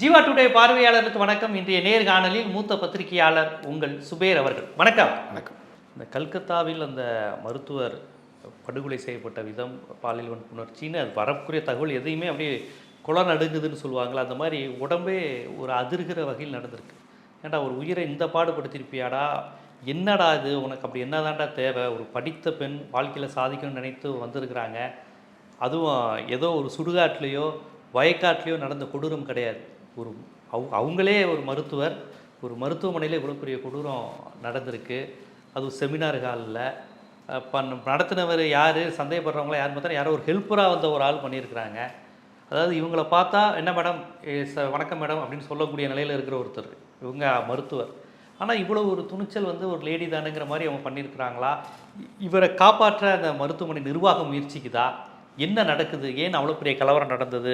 Jeeva today பார்வையாளருக்கு வணக்கம். இன்றைய நேர்காணலில் மூத்த பத்திரிகையாளர் உங்கள் சுபேர் அவர்கள். வணக்கம். வணக்கம். இந்த கல்கத்தாவில் அந்த மருத்துவர் படுகொலை செய்யப்பட்ட விதம் பாலியல் வன்புணர்ச்சின்னு அது வரக்கூடிய தகவல் எதையுமே அப்படியே குளம் நடுங்குதுன்னு சொல்லுவாங்களா அந்த மாதிரி உடம்பே ஒரு அதிர்கிற வகையில் நடந்திருக்கு. ஏன்டா ஒரு உயிரை இந்த பாடுபடுத்திருப்பியாடா என்னடா இது? உனக்கு அப்படி என்னதான்டா தேவை? ஒரு படித்த பெண் வாழ்க்கையில் சாதிக்கணும்னு நினைத்து வந்திருக்கிறாங்க. அதுவும் ஏதோ ஒரு சுடுகாட்லேயோ வயக்காட்லேயோ நடந்த கொடூரம் கிடையாது. ஒரு அவ அவங்களே ஒரு மருத்துவர். ஒரு மருத்துவமனையில் இவ்வளோ பெரிய கொடூரம் நடந்திருக்கு. அதுவும் செமினார் ஹாலில் பண் நடத்தினவர் யார் சந்தேகப்படுறவங்கள யார் பார்த்தா யாரோ ஒரு ஹெல்ப்பராக வந்த ஒரு ஆள் பண்ணியிருக்கிறாங்க. அதாவது இவங்கள பார்த்தா என்ன மேடம் ச- வணக்கம் மேடம் அப்படின்னு சொல்லக்கூடிய நிலையில் இருக்கிற ஒருத்தர். இவங்க மருத்துவர். ஆனால் இவ்வளோ ஒரு துணிச்சல் வந்து ஒரு லேடி தானுங்கிற மாதிரி அவங்க பண்ணியிருக்கிறாங்களா? இ- இவரை காப்பாற்ற அந்த மருத்துவமனை நிர்வாகம் முயற்சிக்குதா? என்ன நடக்குது? ஏன் அவ்வளோ பெரிய கலவரம் நடந்தது?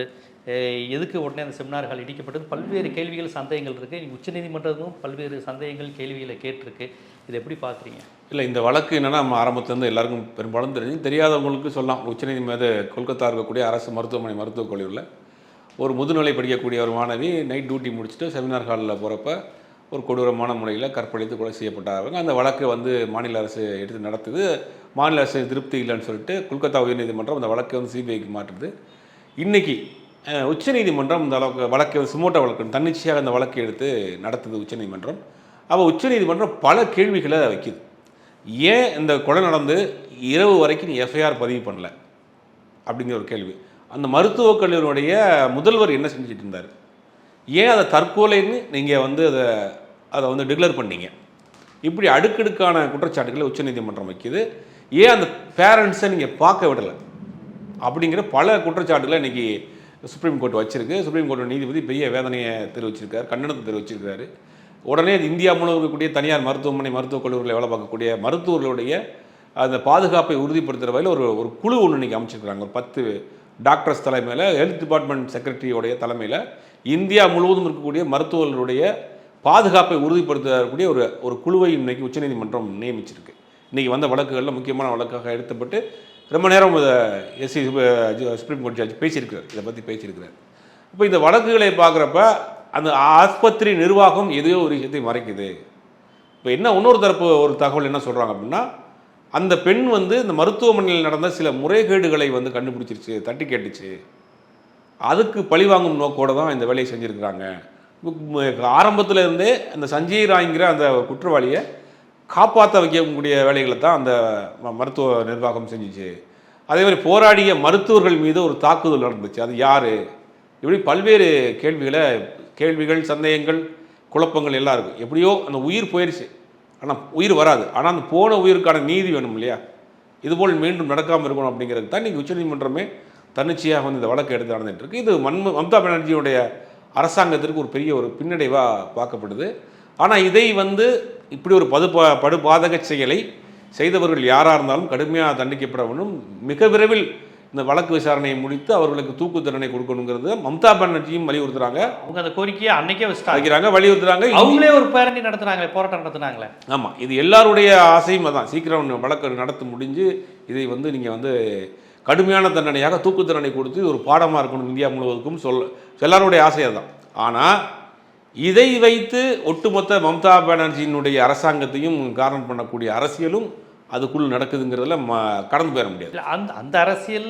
எதுக்கு உடனே அந்த செமினார்கள் இடிக்கப்பட்டது? பல்வேறு கேள்விகள் சந்தேகங்கள் இருக்குது உச்சநீதிமன்றமும் பல்வேறு சந்தேகங்கள் கேள்விகளை கேட்டிருக்கு. இதை எப்படி பார்க்குறீங்க? இல்லை இந்த வழக்கு என்னென்னா நம்ம ஆரம்பத்துலேருந்து எல்லாருக்கும் பெரும்பாலும் தெரிஞ்சு தெரியாதவங்களுக்கு சொல்லலாம். உச்சநீதிமன்ற கொல்கத்தா இருக்கக்கூடிய அரசு மருத்துவமனை மருத்துவக் கல்லூரியில் ஒரு முதுநிலை படிக்கக்கூடிய ஒரு மாணவி நைட் டியூட்டி முடிச்சுட்டு செமினார் ஹாலில் போகிறப்ப ஒரு கொடூரமான முறையில் கற்பழித்து கொலை செய்யப்பட்டார்கள் அந்த வழக்கு வந்து மாநில அரசு எடுத்து நடத்துது. மாநில அரசு திருப்தி இல்லைன்னு சொல்லிட்டு கொல்கத்தா உயர்நீதிமன்றம் அந்த வழக்கை வந்து சிபிஐக்கு மாற்றுது. இன்னைக்கு உச்சநீதிமன்றம் இந்த அளவுக்கு வழக்கை வந்து சுமோட்டா வழக்கு தன்னிச்சையாக அந்த வழக்கை எடுத்து நடத்துது உச்சநீதிமன்றம். அப்போ உச்சநீதிமன்றம் பல கேள்விகளை வைக்குது. ஏன் இந்த கொலை நடந்து இரவு வரைக்கும் எஃப்ஐஆர் பதிவு பண்ணல? அப்படிங்கிற ஒரு கேள்வி. அந்த மருத்துவக் கல்லூரியுடைய முதல்வர் என்ன செஞ்சுட்டு இருந்தார்? ஏன் அதை தற்கொலைன்னு நீங்கள் வந்து அதை அதை வந்து டிக்ளேர் பண்ணீங்க? இப்படி அடுக்கடுக்கான குற்றச்சாட்டுகளை உச்சநீதிமன்றம் வைக்குது. ஏன் அந்த பேரண்ட்ஸை நீங்கள் பார்க்க விடலை? அப்படிங்கிற பல குற்றச்சாட்டுகளை இன்றைக்கி சுப்ரீம் கோர்ட் வச்சிருக்கு. சுப்ரீம் கோர்ட் நீதிபதி பெரிய வேதனையை தெரிவிச்சிருக்கார் கண்டனத்தை தெரிவிச்சிருக்காரு. உடனே இந்தியா முழுவதும் இருக்கக்கூடிய தனியார் மருத்துவமனை மருத்துவக் கல்லூரியில் வேலை பார்க்கக்கூடிய மருத்துவர்களுடைய அந்த பாதுகாப்பை உறுதிப்படுத்துகிற வகையில் ஒரு ஒரு குழு ஒன்று இன்றைக்கி அமைச்சிருக்கிறாங்க. ஒரு பத்து டாக்டர்ஸ் தலைமையில் ஹெல்த் டிபார்ட்மெண்ட் செக்ரட்டரியோடைய தலைமையில் இந்தியா முழுவதும் இருக்கக்கூடிய மருத்துவர்களுடைய பாதுகாப்பை உறுதிப்படுத்தக்கூடிய ஒரு ஒரு குழுவை இன்றைக்கி உச்சநீதிமன்றம் நியமிச்சிருக்கு. இன்றைக்கி வந்த வழக்குகளில் முக்கியமான வழக்காக எடுத்தப்பட்டு ரொம்ப நேரம் எஸ்சி சுப்ரீம் கோர்ட் ஜட்ஜ் பேசியிருக்கிறார். இதை பற்றி பேசியிருக்கிறார். இப்போ இந்த வழக்குகளை பார்க்குறப்ப அந்த ஆஸ்பத்திரி நிர்வாகம் எதையோ ஒரு விஷயத்தை மறைக்குது. இப்போ என்ன இன்னொரு தரப்பு ஒரு தகவல் என்ன சொல்கிறாங்க அப்படின்னா அந்த பெண் வந்து இந்த மருத்துவமனையில் நடந்த சில முறைகேடுகளை வந்து கண்டுபிடிச்சிருச்சு தட்டி கேட்டுச்சு. அதுக்கு பழிவாங்கும் நோக்கோடு தான் இந்த வேலையை செஞ்சுருக்கிறாங்க. ஆரம்பத்தில் இருந்தே அந்த சஞ்சய் ராய்ங்கிற அந்த குற்றவாளியை காப்பாற்ற வைக்கக்கூடிய வேலைகளை தான் அந்த ம- மருத்துவ நிர்வாகம் செஞ்சுச்சு. அதே மாதிரி போராடிய மருத்துவர்கள் மீது ஒரு தாக்குதல் நடந்துச்சு. அது யார்? இப்படி பல்வேறு கேள்விகளை கேள்விகள் சந்தேகங்கள் குழப்பங்கள் எல்லாம் இருக்கும் எப்படியோ அந்த உயிர் போயிடுச்சு ஆனால் உயிர் வராது. ஆனால் அந்த போன உயிருக்கான நீதி வேணும் இல்லையா? இதுபோல் மீண்டும் நடக்காமல் இருக்கணும் அப்படிங்கிறது தான் இன்றைக்கி உச்சநீதிமன்றமே தன்னிச்சையாக வந்து இந்த வழக்கு எடுத்து நடந்துகிட்டு இருக்கு. இது மன்ம மம்தா பானர்ஜியுடைய அரசாங்கத்திற்கு ஒரு பெரிய ஒரு பின்னடைவாக பார்க்கப்படுது. ஆனால் இதை வந்து இப்படி ஒரு பது படுபாதக செயலை செய்தவர்கள் யாராக இருந்தாலும் கடுமையாக தண்டிக்கப்பட வேண்டும். மிக விரைவில் இந்த வழக்கு விசாரணையை முடித்து அவர்களுக்கு தூக்கு தண்டனை கொடுக்கணுங்கிறது மம்தா பானர்ஜியும் வலியுறுத்துறாங்க. அவங்க அந்த கோரிக்கையை அன்னைக்கே வைக்கிறாங்க வலியுறுத்துறாங்க. அவங்களே ஒரு பேரணி நடத்துனாங்களே போராட்டம் நடத்துனாங்களே. ஆமாம் இது எல்லாருடைய ஆசையும் அதான். சீக்கிரம் வழக்கு நடத்த முடிஞ்சு இதை வந்து நீங்கள் வந்து கடுமையான தண்டனையாக தூக்கு தண்டனை கொடுத்து ஒரு பாடமாக இருக்கணும் இந்தியா முழுவதுக்கும் சொல்ல எல்லாருடைய ஆசை அதுதான். ஆனால் இதை வைத்து ஒட்டுமொத்த மம்தா பானர்ஜியினுடைய அரசாங்கத்தையும் காரணம் பண்ணக்கூடிய அரசியலும் அதுக்குள் நடக்குதுங்கிறதுல ம கடந்து போயிட முடியாது. அந்த அந்த அரசியல்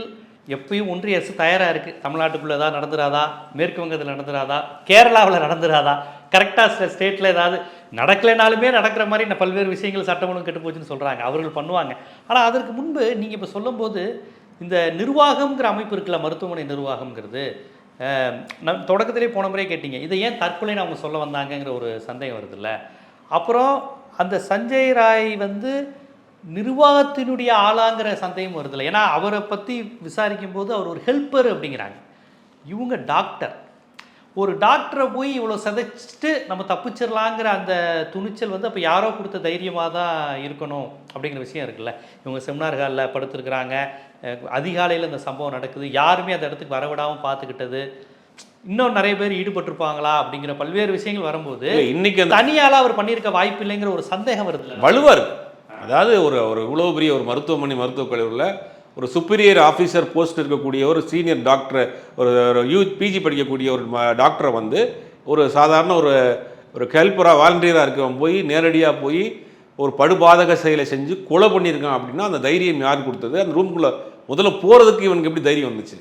எப்பயும் ஒன்றிய அரசு தயாராக இருக்குது தமிழ்நாட்டுக்குள்ளே ஏதாவது நடந்துராதா? மேற்கு வங்கத்தில் நடந்துராதா? கேரளாவில் நடந்துராதா? கரெக்டாக ஸ்டேட்டில் ஏதாவது நடக்கலைனாலுமே நடக்கிற மாதிரி இந்த பல்வேறு விஷயங்கள் சட்டமன்றம் கெட்டு போச்சுன்னு சொல்கிறாங்க அவர்கள் பண்ணுவாங்க. ஆனால் அதற்கு முன்பு நீங்கள் இப்போ சொல்லும்போது இந்த நிர்வாகம்ங்கிற அமைப்பு இருக்குல்ல மருத்துவமனை நிர்வாகம்ங்கிறது நம் தொடக்கத்திலே போன முறையே கேட்டீங்க. இதை ஏன் தற்கொலைன்னு அவங்க சொல்ல வந்தாங்கங்கிற ஒரு சந்தேகம் வருதுல்ல. அப்புறம் அந்த சஞ்சய் ராய் வந்து நிர்வாகத்தினுடைய ஆளாங்கிற சந்தேகம் வருதில்லை. ஏன்னா அவரை பற்றி விசாரிக்கும் போது அவர் ஒரு ஹெல்ப்பர் அப்படிங்கிறாங்க. இவங்க டாக்டர் ஒரு டாக்டரை போய் இவ்வளோ சிதைச்சிட்டு நம்ம தப்பிச்சிடலாங்கிற அந்த துணிச்சல் வந்து அப்போ யாரோ கொடுத்த தைரியமாக தான் இருக்கணும் அப்படிங்கிற விஷயம் இருக்குல்ல. இவங்க செமினார் ஹாலில் படுத்துருக்குறாங்க. அதிகாலையில் இந்த சம்பவம் நடக்குது. யாருமே அந்த இடத்துக்கு வரவிடாமல் பார்த்துக்கிட்டது. இன்னும் நிறைய பேர் ஈடுபட்டிருப்பாங்களா அப்படிங்கிற பல்வேறு விஷயங்கள் வரும்போது இன்னைக்கு தனியால அவர் பண்ணியிருக்க வாய்ப்பு இல்லைங்கிற ஒரு சந்தேகம் வருதுல்ல. வலுவா இருக்கு. அதாவது ஒரு ஒரு இவ்வளோ பெரிய ஒரு மருத்துவமனை மருத்துவக் கல்லூரியில் ஒரு சுப்பீரியர் ஆஃபீஸர் போஸ்ட் இருக்கக்கூடிய ஒரு சீனியர் டாக்டர் ஒரு யூத் பிஜி படிக்கக்கூடிய ஒரு டாக்டரை வந்து ஒரு சாதாரண ஒரு ஒரு ஹெல்ப்பராக வாலண்டியராக இருக்கவன் போய் நேரடியாக போய் ஒரு படுபாதக செயலை செஞ்சு கொலை பண்ணியிருக்கான் அப்படின்னா அந்த தைரியம் யார் கொடுத்தது? அந்த ரூம்குள்ளே முதல்ல போகிறதுக்கு இவனுக்கு எப்படி தைரியம் வந்துச்சு?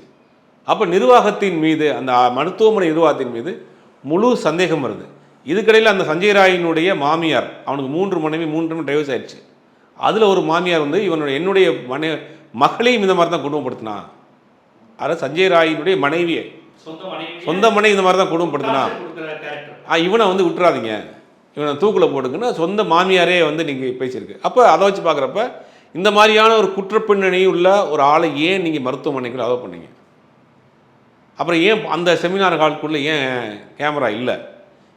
அப்போ நிர்வாகத்தின் மீது அந்த மருத்துவமனை நிர்வாகத்தின் மீது முழு சந்தேகம் வருது. இதுக்கடையில் அந்த சஞ்சய் ராயினுடைய மாமியார் அவனுக்கு மூன்று மனைவி மூன்று டைவர்ஸ் ஆயிடுச்சு. அதில் ஒரு மாமியார் வந்து இவனுடைய என்னுடைய மனை மகளையும் இந்த மாதிரி தான் குடும்பப்படுத்தினான் அதாவது சஞ்சய் ராயினுடைய மனைவியை. சொந்த மனைவி மனைவி இந்த மாதிரி தான் குடும்பப்படுத்தினான் கேரக்டர் ஆ இவனை வந்து விட்டுறாதீங்க. இவனை தூக்கில் போட்டுக்குன்னு சொந்த மாமியாரே வந்து நீங்கள் பேசியிருக்கு. அப்போ அதை வச்சு பார்க்குறப்ப இந்த மாதிரியான ஒரு குற்றப்பின்னணி உள்ள ஒரு ஆளை ஏன் நீங்கள் மருத்துவமனைக்குள்ள அலோவ் பண்ணீங்க? அப்புறம் ஏன் அந்த செமினார் ஹாலுக்குள்ளே ஏன் கேமரா இல்லை?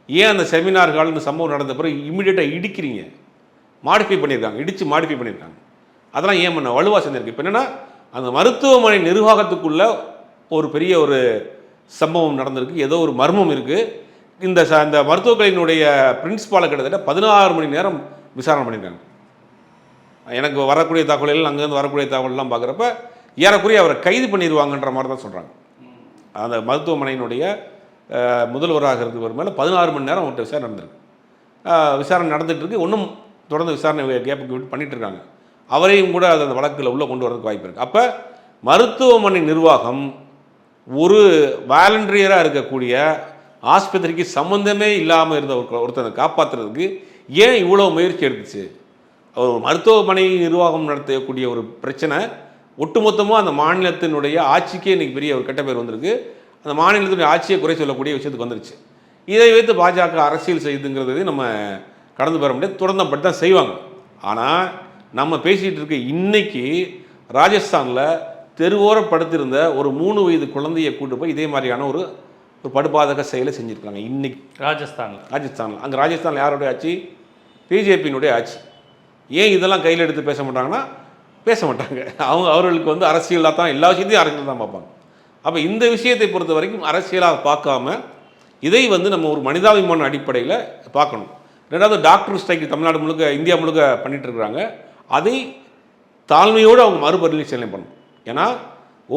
ஏன் அந்த செமினார் ஹால் இந்த சம்பவம் நடந்த பிறகு இமீடியட்டாக இடிக்கிறீங்க? மாடிஃபை பண்ணியிருக்காங்க இடித்து மாடிஃபை பண்ணியிருக்காங்க. அதெல்லாம் ஏன் பண்ண? வலுவாக செஞ்சிருக்கு. இப்போ என்னென்னா அந்த மருத்துவமனை நிர்வாகத்துக்குள்ள ஒரு பெரிய ஒரு சம்பவம் நடந்திருக்கு. ஏதோ ஒரு மர்மம் இருக்குது இந்த ச இந்த மருத்துவக்கலையினுடைய பிரின்ஸ்பாலை கிட்டத்தட்ட பதினாறு மணி நேரம் விசாரணை பண்ணியிருக்காங்க. எனக்கு வரக்கூடிய தகவல்கள் அங்கேருந்து வரக்கூடிய தகவல்லாம் பார்க்குறப்ப ஏறக்குறைய அவரை கைது பண்ணிடுவாங்கன்ற மாதிரி தான் சொல்கிறாங்க அந்த மருத்துவமனையினுடைய முதல்வராக இருக்கிறவர் மேலே பதினாறு மணி நேரம் அவர்கிட்ட விசாரணை நடந்திருக்கு. விசாரணை நடந்துகிட்ருக்கு ஒன்றும் இன்னும் தொடர்ந்து விசாரணை கேப்புக்கு விட்டு பண்ணிகிட்டு இருக்காங்க. அவரையும் கூட அது அந்த வழக்கில் உள்ளே கொண்டு வரதுக்கு வாய்ப்பு இருக்குது அப்போ மருத்துவமனை நிர்வாகம் ஒரு வாலண்டியராக இருக்கக்கூடிய ஆஸ்பத்திரிக்கு சம்மந்தமே இல்லாமல் இருந்த ஒரு ஒருத்தனை காப்பாற்றுறதுக்கு ஏன் இவ்வளோ முயற்சி எடுத்துச்சு? ஒரு மருத்துவமனை நிர்வாகம் நடத்தக்கூடிய ஒரு பிரச்சனை ஒட்டுமொத்தமாக அந்த மாநிலத்தினுடைய ஆட்சிக்கே இன்றைக்கி பெரிய ஒரு கெட்ட பேர் வந்திருக்கு. அந்த மாநிலத்தினுடைய ஆட்சியை குறை சொல்லக்கூடிய விஷயத்துக்கு வந்துருச்சு. இதை வைத்து பாஜக அரசியல் செய்யுதுங்கிறது நம்ம கடந்து பெற முடியாது. தொடர்ந்து தான் செய்வாங்க. ஆனால் நம்ம பேசிகிட்டு இருக்க இன்னைக்கு ராஜஸ்தானில் தெருவோரம் படுத்திருந்த ஒரு மூணு வயது குழந்தையை கூட்டு போய் இதே மாதிரியான ஒரு ஒரு படுபாதக செயலை செஞ்சுருக்காங்க. இன்னைக்கு ராஜஸ்தான்ல. ராஜஸ்தானில். அங்கே ராஜஸ்தானில் யாருடைய ஆட்சி? பிஜேபியினுடைய ஆட்சி. ஏன் இதெல்லாம் கையில் எடுத்து பேச மாட்டாங்கன்னா பேச மாட்டாங்க. அவங்க அவர்களுக்கு வந்து அரசியலாக தான் எல்லா விஷயத்தையும் அரசியல் தான் பார்ப்பாங்க. அப்போ இந்த விஷயத்தை பொறுத்த வரைக்கும் அரசியலாக பார்க்காம இதை வந்து நம்ம ஒரு மனிதாபிமான அடிப்படையில் பார்க்கணும். ரெண்டாவது டாக்டர் ஸ்ட்ரைக் தமிழ்நாடு முழுக்க இந்தியா முழுக்க பண்ணிட்டு இருக்கிறாங்க. அதை தாழ்மையோடு அவங்க மறுபரிசீலனை பண்ணணும். ஏன்னா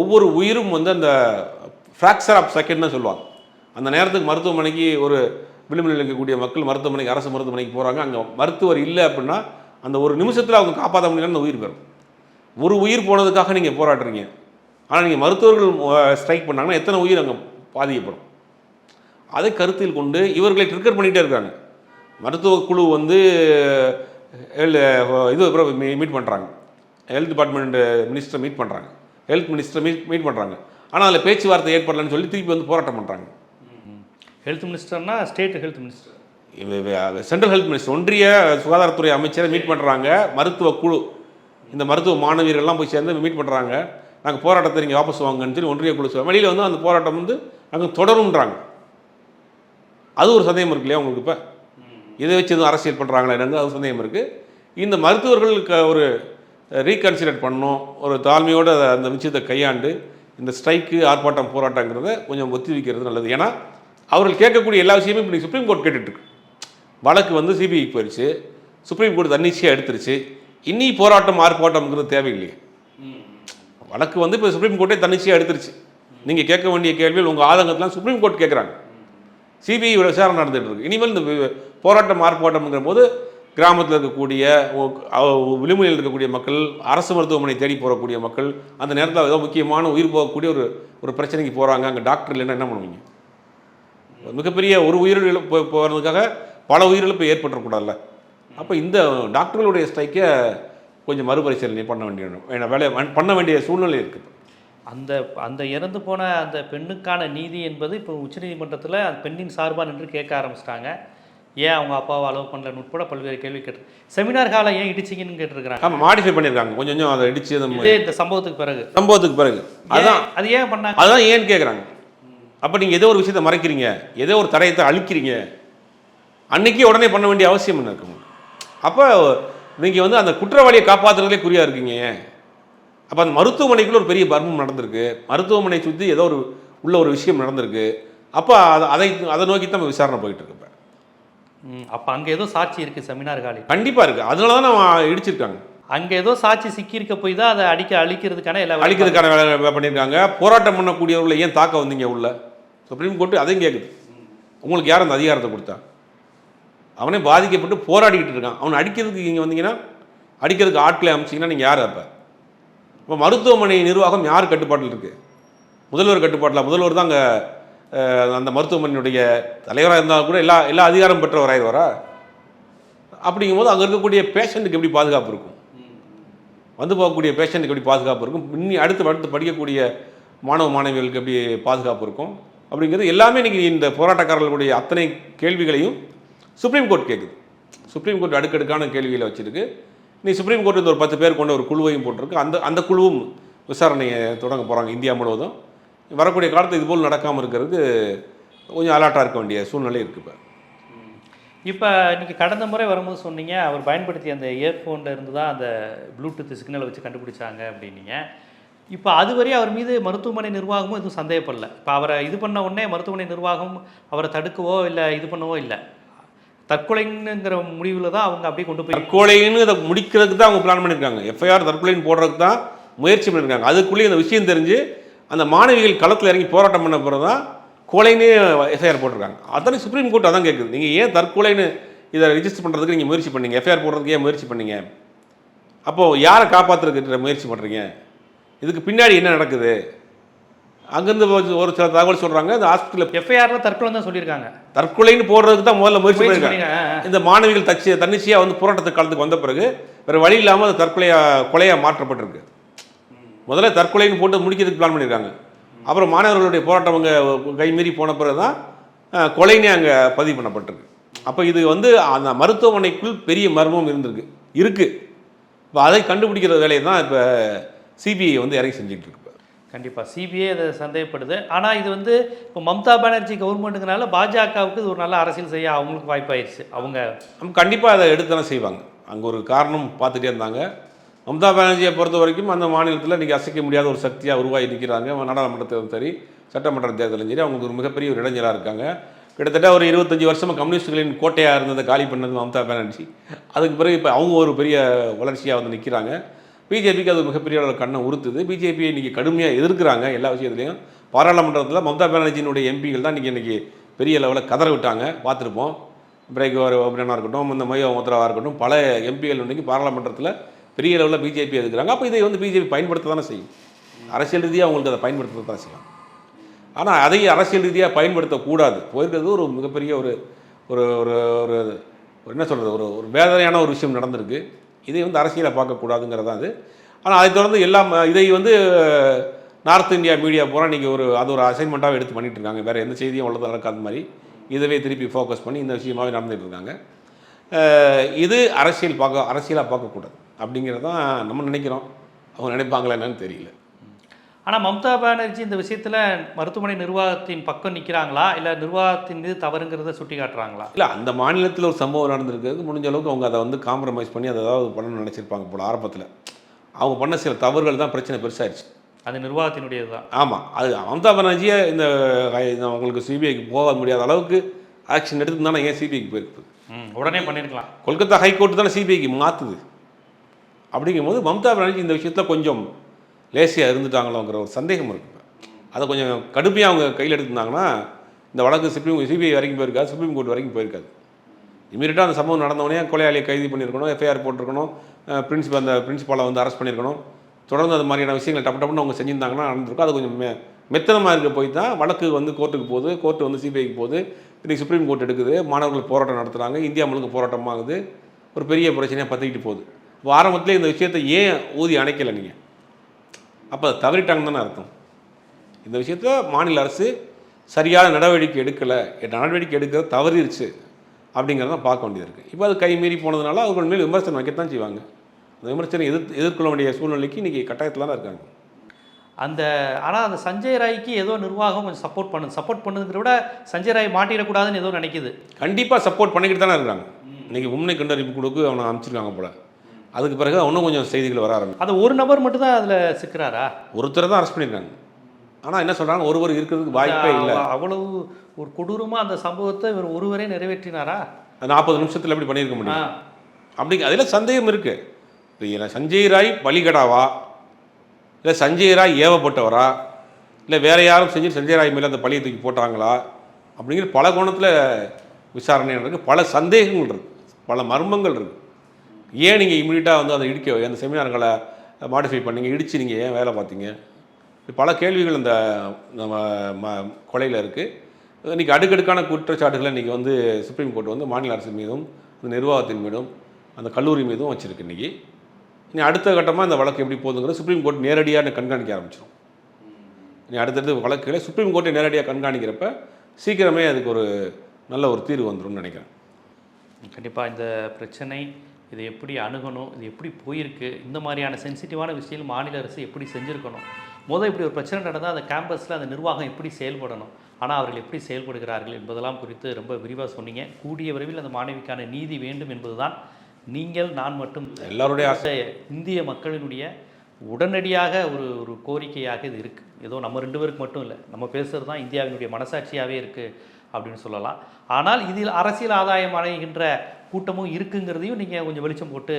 ஒவ்வொரு உயிரும் வந்து அந்த ஃப்ராக்சர் ஆஃப் செகண்ட்னு சொல்லுவாங்க. அந்த நேரத்துக்கு மருத்துவமனைக்கு ஒரு விளிம்பில் இருக்கக்கூடிய மக்கள் மருத்துவமனைக்கு அரசு மருத்துவமனைக்கு போகிறாங்க அங்கே மருத்துவர் இல்லை அப்படின்னா அந்த ஒரு நிமிஷத்தில் அவங்க காப்பாற்ற முடியலன்னு அந்த உயிர் பெறும் ஒரு உயிர் போனதுக்காக நீங்கள் போராடுறீங்க. ஆனால் நீங்கள் மருத்துவர்கள் ஸ்ட்ரைக் பண்ணாங்கன்னா எத்தனை உயிர் அங்கே பாதிக்கப்படும்? அதை கருத்தில் கொண்டு இவர்களை ட்ரிக்கர் பண்ணிகிட்டே இருக்காங்க. மருத்துவ குழு வந்து இது அப்புறம் மீட் பண்ணுறாங்க ஹெல்த் டிபார்ட்மெண்ட் மினிஸ்டர் மீட் பண்ணுறாங்க ஹெல்த் மினிஸ்டர் மீட் மீட் பண்ணுறாங்க ஆனால் அதில் பேச்சுவார்த்தை ஏற்படலைன்னு சொல்லி திருப்பி வந்து போராட்டம் பண்ணுறாங்க health மினிஸ்டர்னா state health minister central health minister ஒன்றிய சுகாதாரத்துறை அமைச்சரை மீட் பண்ணுறாங்க மருத்துவ குழு இந்த மருத்துவ மாணவியர்கள்லாம் போய் சேர்ந்து மீட் பண்ணுறாங்க நாங்கள் போராட்டத்தை நீங்கள் வாபஸ் வாங்கன்னு சொல்லி ஒன்றிய குழு சொல்ல வெளியில் வந்து அந்த போராட்டம் வந்து அங்கே தொடரும்ன்றாங்க. அது ஒரு சந்தேகம் இருக்கு இல்லையா உங்களுக்கு இப்போ? இதை வச்சு எதுவும் அரசியல் பண்ணுறாங்களா என்னங்கிறது சந்தேகம் இருக்குது இந்த மருத்துவர்களுக்கு ஒரு ரீகன்சிடர் பண்ணணும். ஒரு தாழ்மையோடு அதை அந்த விஷயத்தை கையாண்டு இந்த ஸ்ட்ரைக்கு ஆர்ப்பாட்டம் போராட்டங்கிறத கொஞ்சம் ஒத்தி வைக்கிறது நல்லது. ஏன்னா அவர்கள் கேட்கக்கூடிய எல்லா விஷயமும் இப்போ சுப்ரீம் கோர்ட் கேட்டுட்ருக்கு வழக்கு வந்து சிபிஐக்கு போயிடுச்சு சுப்ரீம் கோர்ட் தன்னிச்சையாக எடுத்துருச்சு. இனி போராட்டம் ஆர்ப்பாட்டம்ங்கிறது தேவையில்லையே. வழக்கு வந்து இப்போ சுப்ரீம் கோர்ட்டே தன்னிச்சையாக எடுத்துருச்சு. நீங்கள் கேட்க வேண்டிய கேள்விகள் உங்கள் ஆதங்கத்தெலாம் சுப்ரீம் கோர்ட் கேட்குறாங்க. சிபிஐ விசாரணை நடந்துகிட்டு இருக்கு. இனிமேல் இந்த போராட்டம் ஆர்ப்பாட்டம்ங்கிற போது கிராமத்தில் இருக்கக்கூடிய ஒ- விளிம்புகளில் இருக்கக்கூடிய மக்கள் அரசு மருத்துவமனை தேடி போகக்கூடிய மக்கள் அந்த நேரத்தில் ஏதோ முக்கியமான உயிர் போகக்கூடிய ஒரு ஒரு பிரச்சனைக்கு போகிறாங்க அங்கே டாக்டர் இல்லைன்னா என்ன பண்ணுவீங்க? மிகப்பெரிய ஒரு உயிரிழப்பு போகிறதுக்காக பல உயிரிழப்பு ஏற்பட்டுறக்கூடாதுல்ல. அப்போ இந்த டாக்டர்களுடைய ஸ்ட்ரைக்கை கொஞ்சம் மறுபரிசீலனை பண்ண வேண்டிய வேலை பண்ண வேண்டிய சூழ்நிலை இருக்குது. அந்த அந்த இறந்து போன அந்த பெண்ணுக்கான நீதி என்பது இப்போ உச்சநீதிமன்றத்தில் அந்த பெண்ணின் சார்பாக நின்று கேட்க ஆரம்பிச்சிட்டாங்க. ஏன் அவங்க அப்பாவை அலோவ் பண்ணலன்னு உட்பட பல்வேறு கேள்வி கேட்டு செமினார் ஹாலை ஏன் இடிச்சிங்கன்னு கேட்டிருக்கிறாங்க. ஆமாம் மாடிஃபை பண்ணியிருக்காங்க. கொஞ்சம் கொஞ்சம் அதை இடிச்சு இந்த சம்பவத்துக்கு பிறகு. சம்பவத்துக்கு பிறகு. அதான். ஏன் அது ஏன் பண்ணாங்க? அதுதான் ஏன்னு கேட்குறாங்க அப்போ நீங்கள் ஏதோ ஒரு விஷயத்தை மறைக்கிறீங்க. ஏதோ ஒரு தடயத்தை அழிக்கிறீங்க. அன்னைக்கே உடனே பண்ண வேண்டிய அவசியம் என்ன இருக்கு அப்போ நீங்கள் வந்து அந்த குற்றவாளியை காப்பாற்றுறதுலே குறியாக இருக்கீங்க ஏன்? அப்போ அந்த மருத்துவமனைக்குள்ள ஒரு பெரிய பர்மம் நடந்திருக்கு. மருத்துவமனை சுற்றி ஏதோ ஒரு உள்ள ஒரு விஷயம் நடந்திருக்கு. அப்போ அதை அதை அதை நோக்கி தான் நம்ம விசாரணை போயிட்டு இருக்கு இப்போ அப்ப அங்க ஏதோ சாட்சி இருக்கு செமினார் ஹாலில். கண்டிப்பாக இருக்குது அதனால தான் அவன் இடிச்சிருக்காங்க. அங்க ஏதோ சாட்சி சிக்கியிருக்க போய் தான் அதை அடிக்க அழிக்கிறதுக்கான எல்லா அழிக்கிறதுக்கான வேலை பண்ணியிருக்காங்க. போராட்டம் பண்ணக்கூடியவர்களை ஏன் தாக்க வந்தீங்க உள்ள? சுப்ரீம் கோர்ட்டு அதையும் கேட்குது உங்களுக்கு யார் அந்த அதிகாரத்தை கொடுத்தா? அவனே பாதிக்கப்பட்டு போராடிக்கிட்டு இருக்கான். அவனை அடிக்கிறதுக்கு இங்கே வந்தீங்கன்னா அடிக்கிறதுக்கு ஆட்களை அமைச்சிங்கன்னா நீங்கள் யார் அப்போ? இப்போ மருத்துவமனை நிர்வாகம் யார் கட்டுப்பாட்டில் இருக்குது முதல்வர் கட்டுப்பாட்டில் முதல்வர் தான் அங்கே அந்த மருத்துவமனையினுடைய தலைவராக இருந்தாலும் கூட எல்லா எல்லா அதிகாரம் பெற்றவராயிருவாரா அப்படிங்கும்போது அங்கே இருக்கக்கூடிய பேஷண்ட்டுக்கு எப்படி பாதுகாப்பு இருக்கும்? வந்து போகக்கூடிய பேஷண்ட்டுக்கு எப்படி பாதுகாப்பு இருக்கும்? இன்னி அடுத்து அடுத்து படிக்கக்கூடிய மாணவ மாணவிகளுக்கு எப்படி பாதுகாப்பு இருக்கும்? அப்படிங்கிறது எல்லாமே இன்றைக்கி இந்த போராட்டக்காரர்களுடைய அத்தனை கேள்விகளையும் சுப்ரீம் கோர்ட் கேட்குது சுப்ரீம் கோர்ட் அடுக்கடுக்கான கேள்விகளை வச்சுருக்கு. நீ சுப்ரீம் கோர்ட் ஒரு பத்து பேர் கொண்ட ஒரு குழுவையும் போட்டிருக்கு. அந்த அந்த குழுவும் விசாரணையை தொடங்க போகிறாங்க இந்தியா முழுவதும். வரக்கூடிய காலத்தில் இதுபோல் நடக்காமல் இருக்கிறது கொஞ்சம் அலர்ட்டாக இருக்க வேண்டிய சூழ்நிலை இருக்குது இப்போ. இப்போ இன்றைக்கி கடந்த முறை வரும்போது சொன்னீங்க அவர் பயன்படுத்திய அந்த இயர்ஃபோனில் இருந்து தான் அந்த ப்ளூடூத் சிக்னலை வச்சு கண்டுபிடிச்சாங்க அப்படின்னீங்க. இப்போ அதுவரை அவர் மீது மருத்துவமனை நிர்வாகமும் எதுவும் சந்தேகப்படல. இப்போ அவரை இது பண்ண உடனே மருத்துவமனை நிர்வாகம் அவரை தடுக்கவோ இல்லை இது பண்ணவோ இல்லை. தற்கொலைங்கிற முடிவில் தான் அவங்க அப்படியே கொண்டு போய் தற்கொலைன்னு இதை முடிக்கிறதுக்கு தான் அவங்க பிளான் பண்ணியிருக்காங்க. எஃப்ஐஆர் தற்கொலைன்னு போடுறதுக்கு தான் முயற்சி பண்ணியிருக்காங்க. அதுக்குள்ளேயே இந்த விஷயம் தெரிஞ்சு அந்த மாணவிகள் களத்தில் இறங்கி போராட்டம் பண்ண பிறகு தான் கொலைன்னு எஃப்ஐஆர் போட்டிருக்காங்க. அத்தனை சுப்ரீம் கோர்ட் அதான் கேட்குது நீங்கள் ஏன் தற்கொலைன்னு இதை ரிஜிஸ்டர் பண்ணுறதுக்கு நீங்கள் முயற்சி பண்ணீங்க? எஃப்ஐஆர் போடுறதுக்கு ஏன் முயற்சி பண்ணீங்க? அப்போது யாரை காப்பாற்றுறதுக்கு முயற்சி பண்ணுறீங்க இதுக்கு பின்னாடி என்ன நடக்குது? அங்கேருந்து ஒரு- சில தகவல் சொல்கிறாங்க இந்த ஹாஸ்பிட்டலில் எஃப்ஐஆர்ல தற்கொலை தான் சொல்லியிருக்காங்க. தற்கொலைன்னு போடுறதுக்கு தான் முதல்ல முயற்சி பண்ணியிருக்காங்க. இந்த மாணவிகள் தச்சு தன்னிச்சையாக வந்து போராட்டத்துக்கு காலத்துக்கு வந்த பிறகு வேறு வழி இல்லாமல் அது தற்கொலையா கொலையாக மாற்றப்பட்டிருக்கு. முதல்ல தற்கொலைன்னு போட்டு முடிக்கிறதுக்கு பிளான் பண்ணியிருக்காங்க. அப்புறம் மாணவர்களுடைய போராட்டம் அங்கே கைமீறி போன பிறகு தான் கொலைனே அங்கே பதிவு பண்ணப்பட்டிருக்கு. அப்போ இது வந்து அந்த மருத்துவமனைக்குள் பெரிய மர்மம் இருந்திருக்கு. இருக்குது இப்போ அதை கண்டுபிடிக்கிற வேலையை தான் இப்போ சிபிஐ வந்து இறங்கி செஞ்சுட்டு இருக்கு. கண்டிப்பாக சிபிஐ அதை சந்தேகப்படுது. ஆனால் இது வந்து இப்போ மம்தா பானர்ஜி கவர்மெண்ட்டுங்கனால பாஜகவுக்கு இது ஒரு நல்ல அரசியல் செய்ய அவங்களுக்கு வாய்ப்பாயிருச்சு. அவங்க கண்டிப்பாக அதை எடுத்து செய்வாங்க. அங்கே ஒரு காரணம் பார்த்துட்டே இருந்தாங்க. மம்தா பானர்ஜியை பொறுத்த வரைக்கும் அந்த மாநிலத்தில் இன்றைக்கி அசைக்க முடியாத ஒரு சக்தியாக உருவாகி நிற்கிறாங்க நாடாளுமன்றத்திலும் சரி சட்டமன்ற தேர்தலும் சரி அவங்களுக்கு ஒரு மிகப்பெரிய ஒரு இளைஞராக இருக்காங்க. கிட்டத்தட்ட ஒரு இருபத்தஞ்சி வருஷமாக கம்யூனிஸ்டுகளின் கோட்டையாக இருந்ததை காலி பண்ணது மம்தா பானர்ஜி. அதுக்கு பிறகு இப்போ அவங்க ஒரு பெரிய வளர்ச்சியாக வந்து நிற்கிறாங்க பிஜேபிக்கு அது மிகப்பெரிய ஒரு கண்ணை உறுத்துது. பிஜேபியை இன்றைக்கி கடுமையாக எதிர்க்கிறாங்க எல்லா விஷயத்துலையும். பாராளுமன்றத்தில் மம்தா பானர்ஜியினுடைய எம்பிகள் தான் இன்றைக்கி இன்றைக்கி பெரிய லெவலில் கதற விட்டாங்க. பார்த்துருப்போம். பிரேக் ஓபரனாக இருக்கட்டும் இந்த மைய முத்ராவாக இருக்கட்டும் பல எம்பிகள் இன்றைக்கி பாராளுமன்றத்தில் பெரிய லெவலில் பிஜேபி எதுக்குறாங்க அப்போ இதை வந்து பிஜேபி பயன்படுத்த தானே செய்யும்? அரசியல் ரீதியாக அவங்களுக்கு அதை பயன்படுத்த தான் செய்யும். ஆனால் அதையும் அரசியல் ரீதியாக பயன்படுத்தக்கூடாது. போயிருக்கிறது ஒரு மிகப்பெரிய ஒரு ஒரு ஒரு ஒரு என்ன சொல்கிறது ஒரு ஒரு வேதனையான ஒரு விஷயம் நடந்திருக்கு. இதை வந்து அரசியலை பார்க்கக்கூடாதுங்கிறது தான் அது. ஆனால் அதை தொடர்ந்து எல்லாம் இதை வந்து நார்த் இந்தியா மீடியா பூரா நீங்கள் ஒரு அது ஒரு அசைன்மெண்ட்டாக எடுத்து பண்ணிட்டு இருக்காங்க வேறு எந்த செய்தியும் அவ்வளோ நடக்காத மாதிரி. இதவே திருப்பி ஃபோக்கஸ் பண்ணி இந்த விஷயமாகவே நடந்துகிட்டு இருக்காங்க இது அரசியல் பார்க்க அரசியலாக பார்க்கக்கூடாது. அப்படிங்கிறது தான் நம்ம நினைக்கிறோம். அவங்க நினைப்பாங்களா என்னன்னு தெரியல. ஆனால் மம்தா பானர்ஜி இந்த விஷயத்தில் மருத்துவமனை நிர்வாகத்தின் பக்கம் நிற்கிறாங்களா இல்லை நிர்வாகத்தின் மீது தவறுங்கிறத சுட்டி காட்டுறாங்களா இல்லை அந்த மாநிலத்தில் ஒரு சம்பவம் நடந்திருக்கு முடிஞ்ச அளவுக்கு அவங்க அதை வந்து காம்ப்ரமைஸ் பண்ணி அதை ஏதாவது பண்ணணும்னு நினச்சிருப்பாங்க போல ஆரம்பத்தில். அவங்க பண்ண சில தவறுகள் தான் பிரச்சனை பெருசாயிருச்சு அது நிர்வாகத்தினுடையது தான் ஆமாம் அது மம்தா பானர்ஜியை இந்த அவங்களுக்கு சிபிஐக்கு போக முடியாத அளவுக்கு ஆக்ஷன் எடுத்து தானே ஏன் சிபிஐக்கு போயிருக்கு உடனே பண்ணியிருக்கலாம் கொல்கத்தா ஹைகோர்ட் தானே சிபிஐக்கு மாற்றுது அப்படிங்கும்போது மம்தா பானர்ஜி இந்த விஷயத்தில் கொஞ்சம் லேசியாக இருந்துட்டாங்களோங்கிற ஒரு சந்தேகம் இருக்குது அதை கொஞ்சம் கடுமையாக அவங்க கையில் எடுத்திருந்தாங்கன்னா இந்த வழக்கு சுப்ரீம் சிபிஐ வரைக்கும் போயிருக்காது சுப்ரீம் கோர்ட் வரைக்கும் போயிருக்காது. இமீடியட்டாக அந்த சம்பவம் நடந்தவொடனே கொலையாளியை கைது பண்ணியிருக்கணும் எஃப்ஐஆர் போட்டிருக்கணும் பிரின்சிபல் அந்த பிரின்சிபாலை வந்து அரெஸ்ட் பண்ணியிருக்கணும். தொடர்ந்து அது மாதிரியான விஷயங்களை டப்பு டப்புன்னு அவங்க செஞ்சிருந்தாங்கன்னா நடந்திருக்கும். அது கொஞ்சம் மெ மெத்தனமாக இருக்க போய் தான் வழக்கு வந்து கோர்ட்டுக்கு போகுது கோர்ட்டு வந்து சிபிஐக்கு போகுது இன்றைக்கி சுப்ரீம் கோர்ட் எடுக்குது மாணவர்கள் போராட்டம் நடத்துகிறாங்க இந்தியா முழுக்க போராட்டமாகுது ஒரு பெரிய பிரச்சனையாக பற்றிக்கிட்டு போகுது. இப்போ ஆரம்பத்தில் இந்த விஷயத்தை ஏன் ஊதி அணைக்கலை நீங்கள் அப்போ அதை தவறிட்டாங்கன்னு தானே அர்த்தம். இந்த விஷயத்தில் மாநில அரசு சரியான நடவடிக்கை எடுக்கலை. நடவடிக்கை எடுக்கிறது தவறிடுச்சு அப்படிங்கிறத பார்க்க வேண்டியது இருக்குது இப்போ அது கை மீறி போனதுனால அவர்கள் மேல் விமர்சனம் வைக்கத்தான் செய்வாங்க. அந்த விமர்சனம் எதிர் எதிர்கொள்ள வேண்டிய சூழ்நிலைக்கு இன்றைக்கி கட்டாயத்தில் தான் இருக்காங்க. அந்த ஆனால் அந்த சஞ்சய் ராய்க்கு ஏதோ நிர்வாகம் கொஞ்சம் சப்போர்ட் பண்ணுது. சப்போர்ட் பண்ணுங்கிறத விட சஞ்சய் ராய் மாட்டிடக்கூடாதுன்னு ஏதோ நினைக்குது. கண்டிப்பாக சப்போர்ட் பண்ணிக்கிட்டு தானே இருக்காங்க. இன்றைக்கி உண்மை கண்டறிப்பு கொடுக்கு அவனை அனுப்பிச்சிருக்காங்க போல. அதுக்கு பிறகு இன்னும் கொஞ்சம் செய்திகள் வர ஆரம்பிக்கும் அது ஒரு நபர் மட்டும் தான் அதில் சிக்கிறாரா? ஒருத்தரை தான் அரெஸ்ட் பண்ணியிருக்காங்க. ஆனால் என்ன சொல்கிறாங்க ஒருவர் இருக்கிறதுக்கு வாய்ப்பே இல்லை. அவ- அவ்வளவு ஒரு கொடூரமாக அந்த சம்பவத்தை இவர் ஒருவரே நிறைவேற்றினாரா? நாற்பது நிமிஷத்தில் எப்படி பண்ணியிருக்க முடியும்? அப்படி அதில் சந்தேகம் இருக்கு. இல்லை சஞ்சய் ராய் பலிகடாவா? இல்லை சஞ்சய் ராய் ஏவப்பட்டவரா? இல்லை வேற யாரும் செஞ்சு சஞ்சய் ராய் மேலே அந்த பழியை தூக்கி போட்டாங்களா? அப்படிங்கிற பல கோணத்தில் விசாரணை இருக்குது பல சந்தேகங்கள் இருக்குது பல மர்மங்கள் இருக்குது ஏன் நீங்கள் இம்மிடியட்டாக வந்து அதை இடிக்க அந்த செமினார்களை மாடிஃபை பண்ணீங்க இடிச்சு நீங்கள் ஏன் வேலை பார்த்தீங்க? பல கேள்விகள் இந்த நம்ம ம கொலையில் இருக்குது இன்றைக்கி அடுக்கடுக்கான குற்றச்சாட்டுகளை இன்றைக்கி வந்து சுப்ரீம் கோர்ட் வந்து மாநில அரசு மீதும் அந்த நிர்வாகத்தின் மீதும் அந்த கல்லூரி மீதும் வச்சுருக்கு இன்றைக்கி இனி அடுத்த கட்டமாக இந்த வழக்கு எப்படி போகுதுங்கிறது சுப்ரீம் கோர்ட் நேரடியாக கண்காணிக்க ஆரம்பிச்சிடும் இனி அடுத்தடுத்து வழக்குகளை சுப்ரீம் கோர்ட்டை நேரடியாக கண்காணிக்கிறப்ப சீக்கிரமே அதுக்கு ஒரு நல்ல ஒரு தீர்வு வந்துரும்னு நினைக்கிறேன். கண்டிப்பாக இந்த பிரச்சனை இதை எப்படி அணுகணும் இது எப்படி போயிருக்கு இந்த மாதிரியான சென்சிட்டிவான விஷயங்கள் மாநில அரசு எப்படி செஞ்சுருக்கணும்? முதல் இப்படி ஒரு பிரச்சனை நடந்தால் அந்த கேம்பஸில் அந்த நிர்வாகம் எப்படி செயல்படணும்? ஆனால் அவர்கள் எப்படி செயல்படுகிறார்கள் என்பதெல்லாம் குறித்து ரொம்ப விரிவாக சொன்னீங்க. கூடிய விரைவில் அந்த மாணவிக்கான நீதி வேண்டும் என்பதுதான் நீங்கள் நான் மட்டும் எல்லாருடைய ஆசை. இந்திய மக்களினுடைய உடனடியாக ஒரு ஒரு கோரிக்கையாக இது இருக்குது ஏதோ நம்ம ரெண்டு பேருக்கு மட்டும் இல்லை நம்ம பேசுகிறது தான் இந்தியாவினுடைய மனசாட்சியாகவே இருக்குது அப்படின்னு சொல்லலாம். ஆனால் இதில் அரசியல் ஆதாயம் அடைகின்ற கூட்டமும் இருக்குங்கிறதையும் நீங்கள் கொஞ்சம் வெளிச்சம் போட்டு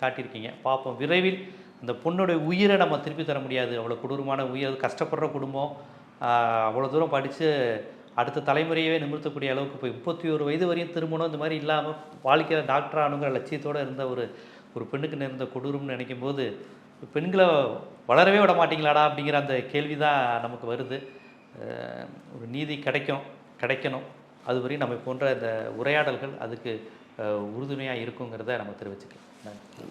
காட்டியிருக்கீங்க. பார்ப்போம் விரைவில் அந்த பொண்ணுடைய உயிரை நம்ம திருப்பி தர முடியாது. அவ்வளோ கொடூரமான உயிர். கஷ்டப்படுற குடும்பம். அவ்வளோ தூரம் படித்து அடுத்த தலைமுறையவே நிமிர்த்தக்கூடிய அளவுக்கு போய் முப்பத்தி ஒரு வயது வரையும் திருமணம் இந்த மாதிரி இல்லாமல் வாழ்க்கையில் டாக்டர் ஆனுங்கிற லட்சியத்தோடு இருந்த ஒரு ஒரு பெண்ணுக்கு நேர்ந்த கொடூரம்னு நினைக்கும் போது பெண்களை வளரவே விட மாட்டீங்களாடா அப்படிங்கிற அந்த கேள்வி தான் நமக்கு வருது. ஒரு நீதி கிடைக்கும். கிடைக்கணும். அதுவரையும் நம்ம போன்ற இந்த உரையாடல்கள் அதுக்கு உறுதுணையாக இருக்குங்கிறத நம்ம தெரிவிச்சுக்கலாம். நன்றி.